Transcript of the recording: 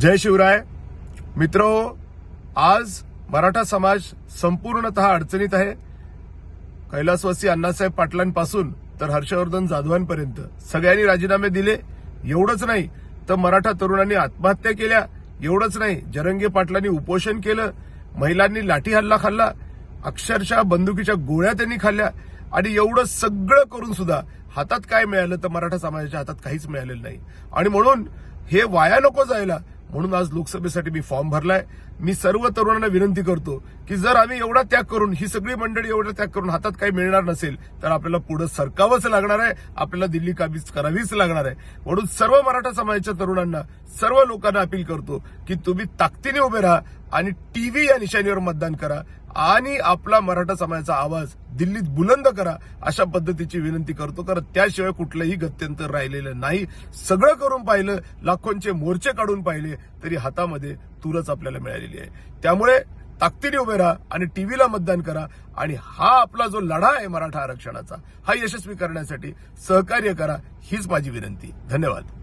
जय शिवराय. मित्र आज मराठा समाज संपूर्णतः अडचणीत आहे. कैलासवासी अण्णासाहेब पाटलांपासून तर हर्षवर्धन जाधवांपर्यंत सगळ्यांनी राजीनामे दिले एवढंच नाही तर मराठा तरुणांनी आत्महत्या केल्या एवढंच नाही जरंगे पाटलांनी उपोषण केलं महिलांनी लाठी हल्ला खाल्ला अक्षरशः बंदुकीच्या गोळ्या त्यांनी खाल्ल्या आणि एवढं सगळं करून सुद्धा हातात काय मिळालं तर मराठा समाजाच्या हातात काहीच मिळालेलं नाही. आणि म्हणून हे वाया नको जायला. म्हणून आज लोकसभेसाठी मी फॉर्म भरलाय. मी सर्व तरुणांना विनंती करतो की जर आम्ही एवढा त्याग करून ही सगळी मंडळी एवढा त्याग करून हातात काही मिळणार नसेल तर आपल्याला पुढे सरकावंच लागणार आहे. आपल्याला दिल्ली काबीज करावीच लागणार आहे. म्हणून सर्व मराठा समाजाच्या तरुणांना सर्व लोकांना अपील करतो की तुम्ही ताकदीने उभे राहा. आणि टीव्ही या निशाणीवर मतदान करा आणि आपला मराठा समाजाचा आवाज दिल्लीत बुलंद करा अशा पद्धतीची विनंती करतो. कारण त्याशिवाय कुठलंही गत्यंतर राहिलेलं नाही. सगळं करून पाहिलं लाखोंचे मोर्चे काढून पाहिले तरी हातामध्ये तूरच आपल्याला मिळालेली आहे. त्यामुळे ताकदीने उभे राहा आणि टीव्हीला मतदान करा आणि हा आपला जो लढा आहे मराठा आरक्षणाचा हा यशस्वी करण्यासाठी सहकार्य करा हीच माझी विनंती. धन्यवाद.